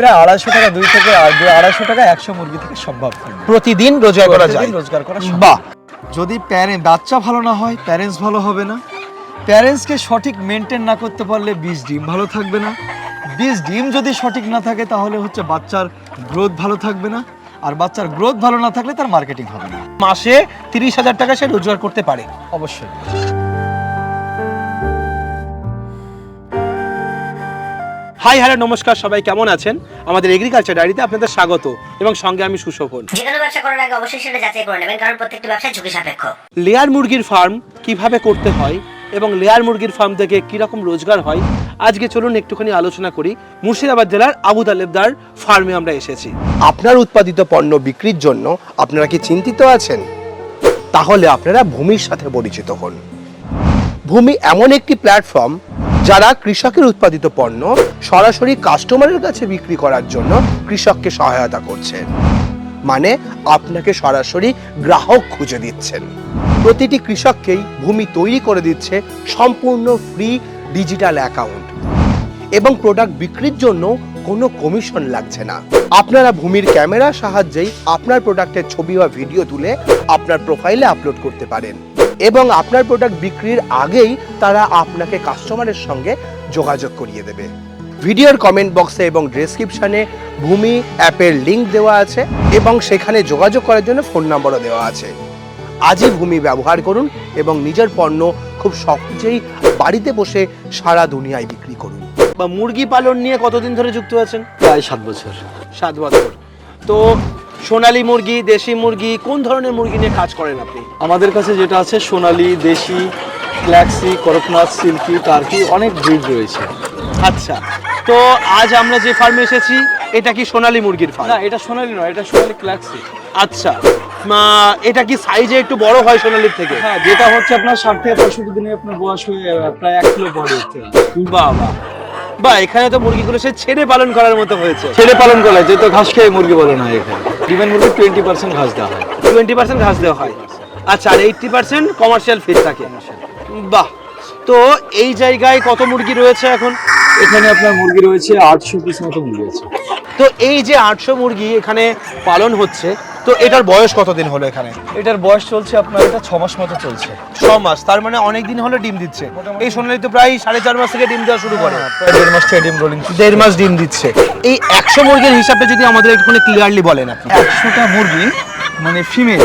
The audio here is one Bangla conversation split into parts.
প্রায় আড়াইশো টাকা দুই থেকে আড়াইশো টাকা একশো মুরগি থেকে সম্ভব প্রতিদিন রোজগার করা যায়। রোজগার করা। বাহ। যদি প্যারেন্ট বাচ্চা ভালো না হয় প্যারেন্টস ভালো হবে না। প্যারেন্টসকে সঠিক মেনটেন না করতে পারলে বীজ ডিম ভালো থাকবে না। বীজ ডিম যদি সঠিক না থাকে তাহলে হচ্ছে বাচ্চার গ্রোথ ভালো থাকবে না। আর বাচ্চার গ্রোথ ভালো না থাকলে তার মার্কেটিং হবে না। মাসে তিরিশ হাজার টাকা সে রোজগার করতে পারে। অবশ্যই। হাই হ্যালো নমস্কার সবাই কেমন আছেন? আমাদের এগ্রিকালচার ডায়েরিতে আপনাদের স্বাগত এবং সঙ্গে আমি সুশোভন। যে কোনো ব্যবসা করার আগে অবশ্যই সেটা যাচাই করে নেবেন কারণ প্রত্যেকটি ব্যবসা ঝুঁকি সাপেক্ষ। লেয়ার মুরগির ফার্ম কীভাবে করতে হয় এবং লেয়ার মুরগির ফার্ম থেকে কীরকম রোজগার হয় আজকে চলুন একটুখানি আলোচনা করি মুর্শিদাবাদ জেলার আবু তালেবদার ফার্মে আমরা এসেছি। আপনার উৎপাদিত পণ্য বিক্রির জন্য আপনারা কি চিন্তিত আছেন? তাহলে আপনারা ভূমির সাথে পরিচিত হন। ভূমি এমন একটি প্ল্যাটফর্ম যারা কৃষকের উৎপাদিত পণ্য সরাসরি কাস্টমারের কাছে বিক্রি করার জন্য কৃষককে সহায়তা করছেন। মানে আপনাকে সরাসরি গ্রাহক খুঁজে দিচ্ছেন। প্রতিটি কৃষককেই ভূমি তৈরি করে দিচ্ছে সম্পূর্ণ ফ্রি ডিজিটাল অ্যাকাউন্ট এবং প্রোডাক্ট বিক্রির জন্য কোনো কমিশন লাগছে না। আপনারা ভূমির ক্যামেরার সাহায্যেই আপনার প্রোডাক্টের ছবি বা ভিডিও তুলে আপনার প্রোফাইলে আপলোড করতে পারেন। এবং আপনার প্রোডাক্ট বিক্রির আগেই তারা আপনাকে কাস্টমারের সঙ্গে যোগাযোগ করিয়ে দেবে। ভিডিওর কমেন্ট বক্সে এবং ডেসক্রিপশনে ভূমি অ্যাপের লিঙ্ক দেওয়া আছে এবং সেখানে যোগাযোগ করার জন্য ফোন নাম্বারও দেওয়া আছে। আজই ভূমি ব্যবহার করুন এবং নিজের পণ্য খুব সহজেই বাড়িতে বসে সারা দুনিয়ায় বিক্রি করুন। বা মুরগি পালন নিয়ে কতদিন ধরে যুক্ত আছেন? প্রায় সাত বছর। সাত বছর। তো সোনালী মুরগি দেশি মুরগি কোন ধরনের মুরগি নিয়ে কাজ করেন আপনি? আমাদের কাছে যেটা আছে সোনালি দেশি ফ্ল্যাক্সি করকনাথ সিল্কি টার্কি অনেক ব্রিড রয়েছে। আচ্ছা তো আজ আমরা যে ফার্মে এসেছি এটা কি সোনালী মুরগির ফার্ম? না এটা সোনালি নয় এটা সোনালি ক্ল্যাক্সি আচ্ছা মা, এটা কি সাইজে একটু বড় হয় সোনালির থেকে? হ্যাঁ যেটা হচ্ছে আপনার ষাট থেকে পঁয়ষট্টি দিনে আপনার বয়স হয়ে আহ, প্রায় এক কিলো বড় হচ্ছে। বাহ। বা এখানে তো মুরগিগুলো সে ছেড়ে পালন করার মতো হয়েছে। ছেড়ে পালন করা যেহেতু ঘাস খেয়ে মুরগি বলে না এখানে। ডিমের মুরগি টোয়েন্টি পার্সেন্ট ঘাস দেওয়া হয়। টোয়েন্টি পার্সেন্ট ঘাস দেওয়া হয়। আচ্ছা আর এইটটি পার্সেন্ট কমার্শিয়াল ফিড থাকে। বাহ! তো এই জায়গায় কত মুরগি রয়েছে এখন? এখানে আপনার মুরগি রয়েছে আটশো পিস মতো মুরগি আছে। তো এই যে আটশো মুরগি এখানে পালন হচ্ছে তো এটার বয়স কতদিন হলো এখানে? এটার বয়স চলছে আপনার এটা ছ মাস মতো চলছে। ছ মাস তার মানে অনেক দিন হলো ডিম দিচ্ছে। এই সোনালি তো প্রায় সাড়ে চার মাস থেকে ডিম দেওয়া শুরু করে। হ্যাঁ, প্রায় দেড় মাস থেকে ডিম রোলিং দেড় মাস ডিম দিচ্ছে। এই একশো মুরগির হিসাবে যদি আমাদের একটুখানি ক্লিয়ারলি বলেন আপনি। একশোটা মুরগি মানে ফিমেল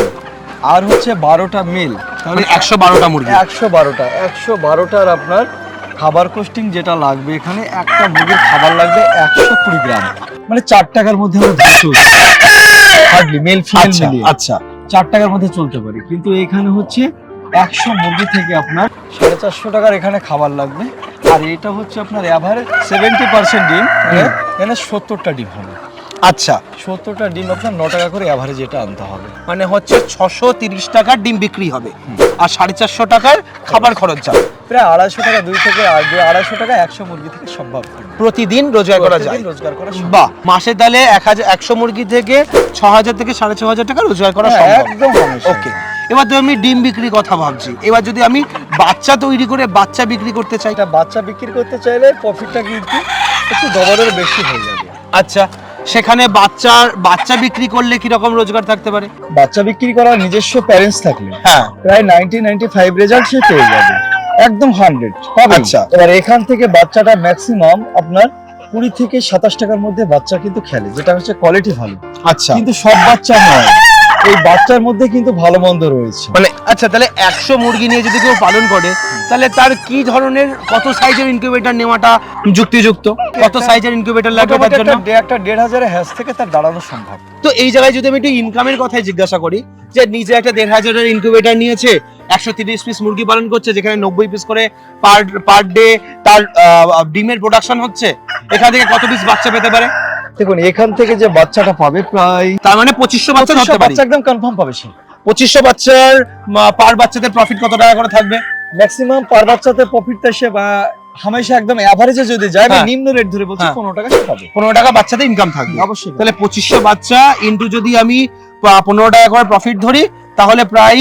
আর হচ্ছে বারোটা মেল তাহলে একশো বারোটা মুরগি। একশো বারোটা একশো বারোটার আপনার খাবার কোস্টিং যেটা লাগবে এখানে একটা মুরগির খাবার লাগবে একশো কুড়ি গ্রাম। মানে চার টাকার মধ্যে আমরা হার্ডলি মেল ফিমেল মিলিয়ে। আচ্ছা। চার টাকার মধ্যে চলতে পারি। কিন্তু এখানে হচ্ছে একশো মুরগি থেকে আপনার সাড়ে চারশো টাকার এখানে খাবার লাগবে। আর এটা হচ্ছে আপনার অ্যাভারেজ সেভেন্টি পার্সেন্ট ডিম মানে এখানে সত্তরটা ডিম হবে। আচ্ছা। সত্তরটা ডিম আপনার ন টাকা করে অ্যাভারেজ এটা আনতে হবে। মানে হচ্ছে ছশো তিরিশ টাকার ডিম বিক্রি হবে। আর সাড়ে চারশো টাকার খাবার খরচ যাবে। প্রায় আড়াইশো টাকা দুই থেকে আড়াইশো টাকা একশো মুরগি থেকে সম্ভব প্রতিদিন রোজগার করা যায়। রোজগার করা। বাহ মাসে তাহলে এক হাজার একশো মুরগি থেকে ছ হাজার থেকে সাড়ে ছ হাজার টাকা রোজগার করা হ্যাঁ, সম্ভব। একদম ওকে এবার তো আমি ডিম বিক্রি কথা ভাবছি। এবার যদি আমি বাচ্চা তৈরি করে বাচ্চা বিক্রি করতে চাই বাচ্চা বিক্রি করতে চাইলে প্রফিটটা কিন্তু একটু ডবলের বেশি হয়ে যাবে। আচ্ছা সেখানে বাচ্চার বাচ্চা বিক্রি করলে কি রকম রোজগার থাকতে পারে? বাচ্চা বিক্রি করার নিজস্ব প্যারেন্টস থাকলে হ্যাঁ। প্রায় নাইনটি নাইনটি ফাইভ রেজাল্ট সে পেয়ে যাবে। একদম হান্ড্রেড আচ্ছা। এবার এখান থেকে বাচ্চাটা ম্যাক্সিমাম আপনার কুড়ি থেকে সাতাশ টাকার মধ্যে বাচ্চা কিন্তু খেলে যেটা হচ্ছে কোয়ালিটি ভালো। আচ্ছা। কিন্তু সব বাচ্চা নয়। এই বাচ্চার মধ্যে কিন্তু ভালো মন্দ রয়েছে। মানে আচ্ছা তাহলে একশো মুরগি নিয়ে যদি কেউ পালন করে তাহলে তার কি ধরনের কত সাইজের ইনকিউবেটর নেওয়াটা যুক্তিযুক্ত? কত সাইজের ইনকিউবেটর লাগবে তার জন্য? একটা দেড় হাজারের হ্যাশ থেকে তার দাঁড়ানো সম্ভব। তো এই জায়গায় যদি আমি একটু ইনকামের কথাই জিজ্ঞাসা করি যে নিজে একটা দেড় হাজারের ইনকিউবেটর নিয়েছে একশো তিরিশ পিস মুরগি পালন করছে যেখানে নব্বই পিস করে পার পার ডে তার ডিমের প্রোডাকশন হচ্ছে এখান থেকে কত পিস বাচ্চা পেতে পারে? দেখুন এখান থেকে যে বাচ্চাটা পাবে প্রায় তার মানে পঁচিশশো বাচ্চা ধরতে পারি। বাচ্চা একদম কনফার্ম পাবে সে। পঁচিশশো বাচ্চার পার বাচ্চাদের প্রফিট কত টাকা করে থাকবে? ম্যাক্সিমাম পার বাচ্চাতে প্রফিটটা সে বা হামেশা একদম এভারেজে যদি যায় আমি হ্যাঁ। নিম্ন রেট ধরে বলছি হ্যাঁ। পনেরো টাকা সে পাবে। পনেরো টাকা বাচ্চাতে ইনকাম থাকবে। অবশ্যই। তাহলে পঁচিশশো বাচ্চা ইন্টু যদি আমি পা- পনেরো টাকা করে প্রফিট ধরি তাহলে প্রায়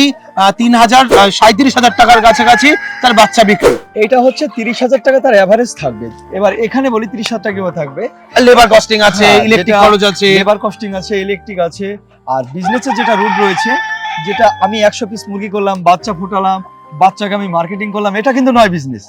তিন হাজার সাঁত্রিশ হাজার টাকার কাছাকাছি তার বাচ্চা বিক্রি। এটা হচ্ছে তিরিশ হাজার টাকা তার অ্যাভারেজ থাকবে। এবার এখানে বলি তিরিশ হাজার টাকা থাকবে? লেবার কস্টিং আছে হ্যাঁ, ইলেকট্রিক খরচ আছে। লেবার কস্টিং আছে ইলেকট্রিক আছে। আর বিজনেসের যেটা রুট রয়েছে যেটা আমি একশো পিস মুরগি করলাম বাচ্চা ফুটালাম বাচ্চাকে আমি মার্কেটিং করলাম এটা কিন্তু নয় বিজনেস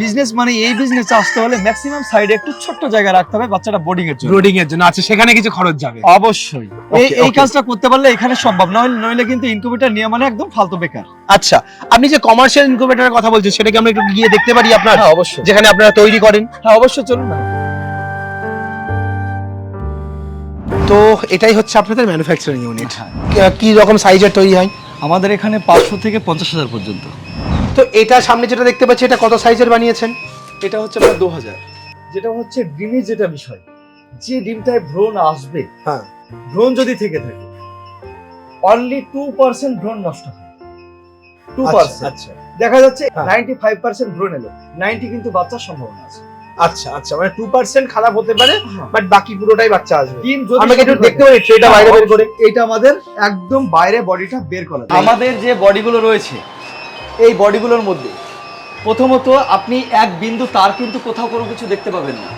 বিজনেস মানে এই বিজনেস আসতে হলে ম্যাক্সিমাম সাইডে একটু ছোট্ট জায়গা রাখতে হবে বাচ্চাটা বোর্ডিং এর জন্য। ব্রোডিং এর জন্য। আছে সেখানে কিছু খরচ যাবে? অবশ্যই। এই এই কাজটা করতে পারলে এখানে সম্ভব নয় নইলে কিন্তু ইনকিউবেটর নিয়ে মানে একদম ফালতু বেকার। আচ্ছা আপনি যে কমার্শিয়াল ইনকিউবেটরের কথা বলছেন সেটা কি আমরা একটু গিয়ে দেখতে পারি আপনার হ্যাঁ অবশ্যই। যেখানে আপনারা তৈরি করেন। হ্যাঁ অবশ্যই চলুন না। তো এটাই হচ্ছে আপনাদের ম্যানুফ্যাকচারিং ইউনিট। কি রকম সাইজের তৈরি হয়? আমাদের এখানে পাঁচশো থেকে পঞ্চাশ হাজার পর্যন্ত। তো এটা সামনে যেটা দেখতে পাচ্ছি এটা কত সাইজের বানিয়েছেন? এটা হচ্ছে আপনার দু হাজার যেটা হচ্ছে ডিমের যেটা বিষয় যে ডিমটায় ভ্রণ আসবে হ্যাঁ। ভ্রণ যদি থেকে থাকে অনলি টু পার্সেন্ট ভ্রণ নষ্ট হয়। টু পার্সেন্ট আচ্ছা দেখা যাচ্ছে হ্যাঁ। নাইনটি ফাইভ পার্সেন্ট ভ্রণ এলো। নাইনটি কিন্তু বাচ্চার সম্ভাবনা আছে। আচ্ছা আচ্ছা মানে টু পার্সেন্ট খারাপ হতে পারে বাট বাকি পুরোটাই বাচ্চা আসবে। ডিম যদি আমরা একটু দেখতে পারি ট্রেটা বাইরে বের করে। এটা আমাদের একদম বাইরে বডিটা বের করা। আমাদের যে বডিগুলো রয়েছে এই বডিগুলোর মধ্যে। প্রথমত আপনি এক বিন্দু তার কিন্তু কোথাও কোনো কিছু দেখতে পাবেন না।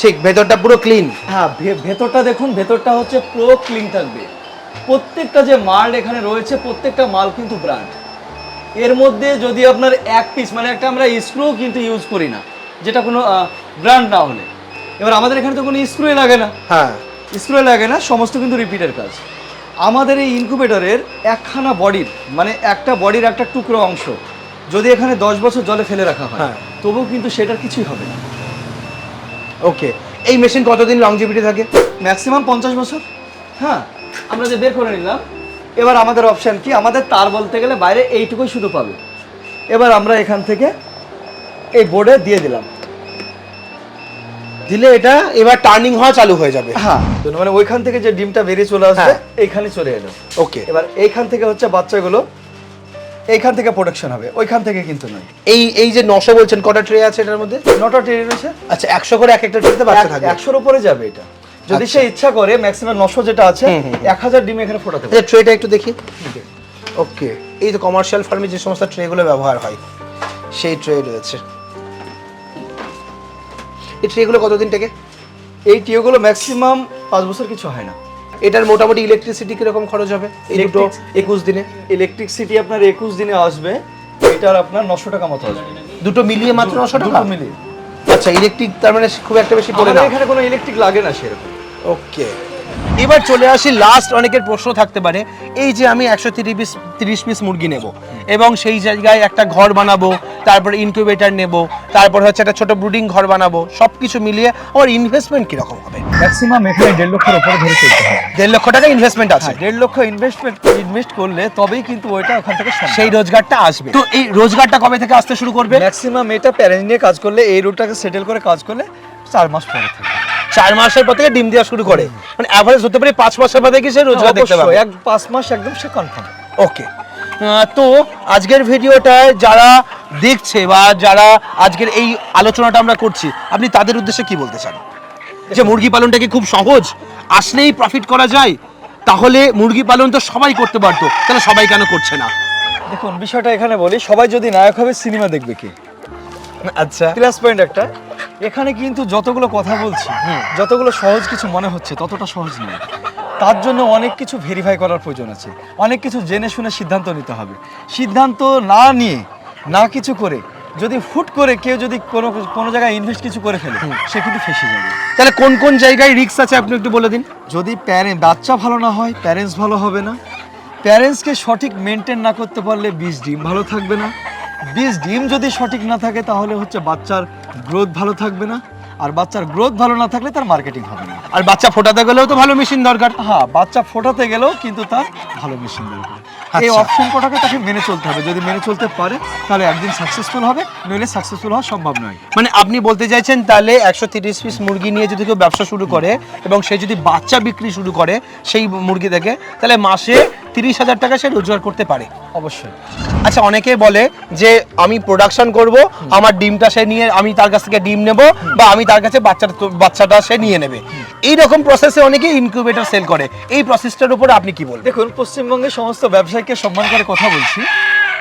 ঠিক ভেতরটা পুরো ক্লিন হ্যাঁ ভেতরটা দেখুন ভেতরটা হচ্ছে পুরো ক্লিন থাকবে। প্রত্যেকটা যে মাল এখানে রয়েছে প্রত্যেকটা মাল কিন্তু ব্র্যান্ড এর মধ্যে যদি আপনার এক পিস মানে একটা আমরা স্ক্রু কিন্তু ইউজ করি না যেটা কোনো ব্র্যান্ড না হলে। এবার আমাদের এখানে তো কোনো স্ক্রুই লাগে না। হ্যাঁ। স্ক্রু লাগে না সমস্ত কিন্তু রিপিটের কাজ। আমাদের এই ইনকিউবেটরের একখানা বডির মানে একটা বডির একটা টুকরো অংশ যদি এখানে দশ বছর জলে ফেলে রাখা হয় হ্যাঁ। তবুও কিন্তু সেটার কিছুই হবে না। ওকে এই মেশিন কতদিন লংজিভিটি থাকে? ম্যাক্সিমাম পঞ্চাশ বছর? হ্যাঁ আমরা যে বের করে নিলাম এবার আমাদের অপশান কি? আমাদের তার বলতে গেলে বাইরে এইটুকুই শুধু পাবে। এবার আমরা এখান থেকে এই বোর্ডে দিয়ে দিলাম। দিলে এটা এবার টার্নিং হওয়া চালু হয়ে যাবে। হ্যাঁ। মানে ওইখান থেকে যে ডিমটা বেরিয়ে চলে আসবে হ্যাঁ। এইখানে চলে এলো। ওকে। এবার এইখান থেকে হচ্ছে বাচ্চাগুলো এইখান থেকে প্রোটেকশন হবে ওইখান থেকে কিন্তু নয়। এই এই যে নশো বলছেন কটা ট্রে আছে এটার মধ্যে? নটা ট্রে রয়েছে। আচ্ছা একশো করে এক একটা ট্রেতে বাচ্চা থাকবে। একশোর উপরে যাবে এটা। যদি আচ্ছা। সে ইচ্ছা করে ম্যাক্সিমাম নশো যেটা আছে। এক হাজার ডিম এখানে ফোটাতে পারে। আচ্ছা ট্রেটা একটু দেখি। ওকে এই তো কমার্শিয়াল ফার্মে যে সমস্ত ট্রেগুলো ব্যবহার হয় সেই ট্রে রয়েছে। এই ট্রেগুলো কতদিন থেকে এই টিওগুলো ম্যাক্সিমাম পাঁচ বছর কিছু হয় না। এটার মোটামুটি ইলেকট্রিসিটি কীরকম খরচ হবে? এই দুটো একুশ দিনে। ইলেকট্রিসিটি আপনার একুশ দিনে আসবে। এটার আপনার নশো টাকা মতো আসবে। দুটো মিলিয়ে মাত্র নশো টাকা? মিলিয়ে। আচ্ছা ইলেকট্রিক তার মানে খুব একটা বেশি পড়ে না। এখানে কোনো ইলেকট্রিক লাগে না সেরকম। ওকে এবার চলে আসি লাস্ট অনেকের প্রশ্ন থাকতে পারে এই যে আমি একশো তিরিশ তিরিশ পিস মুরগি নেব এবং সেই জায়গায় একটা ঘর বানাবো তারপরে ইনকিউবেটার নেব তারপর হচ্ছে একটা ছোট ব্রুডিং ঘর বানাবো সব কিছু মিলিয়ে আমার ইনভেস্টমেন্ট কীরকম হবে? ম্যাক্সিমাম এখানে দেড় লক্ষের উপরে ধরে চলতে হবে। দেড় লক্ষ টাকা ইনভেস্টমেন্ট আছে। হ্যাঁ দেড় লক্ষ ইনভেস্টমেন্ট ইনভেস্ট করলে তবেই কিন্তু ওইটা ওখান থেকে সেই রোজগারটা আসবে। তো এই রোজগারটা কবে থেকে আসতে শুরু করবে? ম্যাক্সিমাম এটা প্যারেন্ট নিয়ে কাজ করলে এই রোডটাকে সেটেল করে কাজ করলে চার মাস পরে থাকে চার মাসের পর থেকে ডিম দেওয়া শুরু করে। মানে অ্যাভারেজ হতে পারে পাঁচ মাসের পর থেকে সে রোজগার দেখতে পাবে। এক পাঁচ মাস একদম সে কনফার্ম ওকে তো আজকের ভিডিওটায় যারা দেখছে বা যারা আজকের এই আলোচনাটা আমরা করছি আপনি তাদের উদ্দেশ্যে কি বলতে চান? যে মুরগি পালনটা কি খুব সহজ? আসলেই প্রফিট করা যায়? তাহলে মুরগি পালন তো সবাই করতে পারতো তাহলে সবাই কেন করছে না? দেখুন বিষয়টা এখানে বলি সবাই যদি নায়ক হবে সিনেমা দেখবে কি? আচ্ছা। প্লাস পয়েন্ট একটা। এখানে কিন্তু যতগুলো কথা বলছি যতগুলো সহজ কিছু মনে হচ্ছে ততটা সহজ নয়। তার জন্য অনেক কিছু ভেরিফাই করার প্রয়োজন আছে। অনেক কিছু জেনে শুনে সিদ্ধান্ত নিতে হবে। সিদ্ধান্ত না নিয়ে না কিছু করে যদি হুট করে কেউ যদি কোনো কোনো জায়গায় ইনভেস্ট কিছু করে ফেলে সে কিন্তু ফেসে যাবে। তাহলে কোন কোন জায়গায় রিস্ক আছে আপনি একটু বলে দিন? যদি প্যারেন্ট বাচ্চা ভালো না হয় প্যারেন্টস ভালো হবে না। প্যারেন্টসকে সঠিক মেনটেন না করতে পারলে বীজ ডিম ভালো থাকবে না। বীজ ডিম যদি সঠিক না থাকে তাহলে হচ্ছে বাচ্চার গ্রোথ ভালো থাকবে না। আর বাচ্চার গ্রোথ ভালো না থাকলে তার মার্কেটিং হবে না। আর বাচ্চা ফোটাতে গেলেও তো ভালো মেশিন দরকার। হ্যাঁ বাচ্চা ফোটাতে গেলেও কিন্তু তার ভালো মেশিন দরকার। এই আচ্ছা। অপশন কটাকে তাকে মেনে চলতে হবে? যদি মেনে চলতে পারে তাহলে একদিন সাকসেসফুল হবে নইলে সাকসেসফুল হওয়া সম্ভব নয়। মানে আপনি বলতে চাইছেন তাহলে একশো তিরিশ পিস মুরগি নিয়ে যদি কেউ ব্যবসা শুরু করে এবং সে যদি বাচ্চা বিক্রি শুরু করে সেই মুরগি থেকে তাহলে মাসে তিরিশ হাজার টাকা সে রোজগার করতে পারে। অবশ্যই। আচ্ছা অনেকে বলে যে আমি প্রোডাকশন করব, আমার ডিমটা সে নিয়ে, আমি তার কাছ থেকে ডিম নেব বা আমি তার কাছে বাচ্চাটা বাচ্চাটা সে নিয়ে নেবে। এই রকম প্রসেসে অনেকে ইনকিউবেটর সেল করে। এই প্রসেসটার উপর আপনি কি বলবেন? দেখুন, পশ্চিমবঙ্গের সমস্ত ব্যবসায়ীকে সম্মান করে কথা বলছি।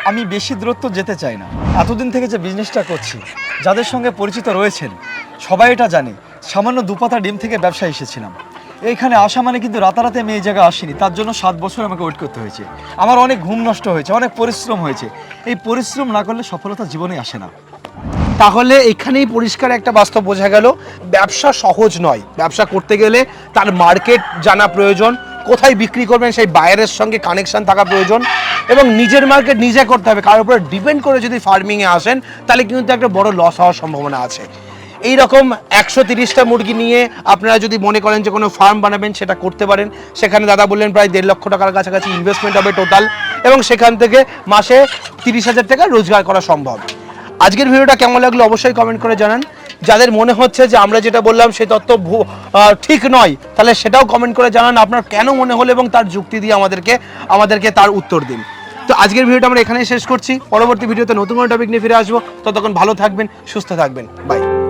আমি বেশি দূরত্ব যেতে চাই না। এতদিন থেকে যে বিজনেসটা করছি, যাদের সঙ্গে পরিচিত রয়েছেন, সবাই এটা জানে। সামান্য দুপাতা ডিম থেকে ব্যবসায় এসেছিলাম। এইখানে আসা মানে কিন্তু রাতারাতি আমি এই জায়গায় আসিনি। তার জন্য সাত বছর আমাকে ওয়েট করতে হয়েছে। আমার অনেক ঘুম নষ্ট হয়েছে, অনেক পরিশ্রম হয়েছে। এই পরিশ্রম না করলে সফলতা জীবনে আসে না। তাহলে এখানেই পরিষ্কার একটা বাস্তব বোঝা গেল, ব্যবসা সহজ নয়। ব্যবসা করতে গেলে তার মার্কেট জানা প্রয়োজন, কোথায় বিক্রি করবেন সেই বায়ারের সঙ্গে কানেকশন থাকা প্রয়োজন, এবং নিজের মার্কেট নিজে করতে হবে। কারোর উপরে ডিপেন্ড করে যদি ফার্মিংয়ে আসেন, তাহলে কিন্তু একটা বড় লস হওয়ার সম্ভাবনা আছে। এই রকম একশো তিরিশটা মুরগি নিয়ে আপনারা যদি মনে করেন যে কোনো ফার্ম বানাবেন, সেটা করতে পারেন। সেখানে দাদা বললেন প্রায় দেড় লক্ষ টাকার কাছাকাছি ইনভেস্টমেন্ট হবে টোটাল এবং সেখান থেকে মাসে তিরিশ হাজার টাকা রোজগার করা সম্ভব। আজকের ভিডিওটা কেমন লাগল অবশ্যই কমেন্ট করে জানান। যাদের মনে হচ্ছে যে আমরা যেটা বললাম সে তত্ত্ব ঠিক নয়, তাহলে সেটাও কমেন্ট করে জানান আপনার কেন মনে হলো এবং তার যুক্তি দিয়ে আমাদেরকে আমাদেরকে তার উত্তর দিন। তো আজকের ভিডিওটা আমরা এখানেই শেষ করছি। পরবর্তী ভিডিওতে নতুন কোনো টপিক নিয়ে ফিরে আসব। ততক্ষণ ভালো থাকবেন, সুস্থ থাকবেন। বাই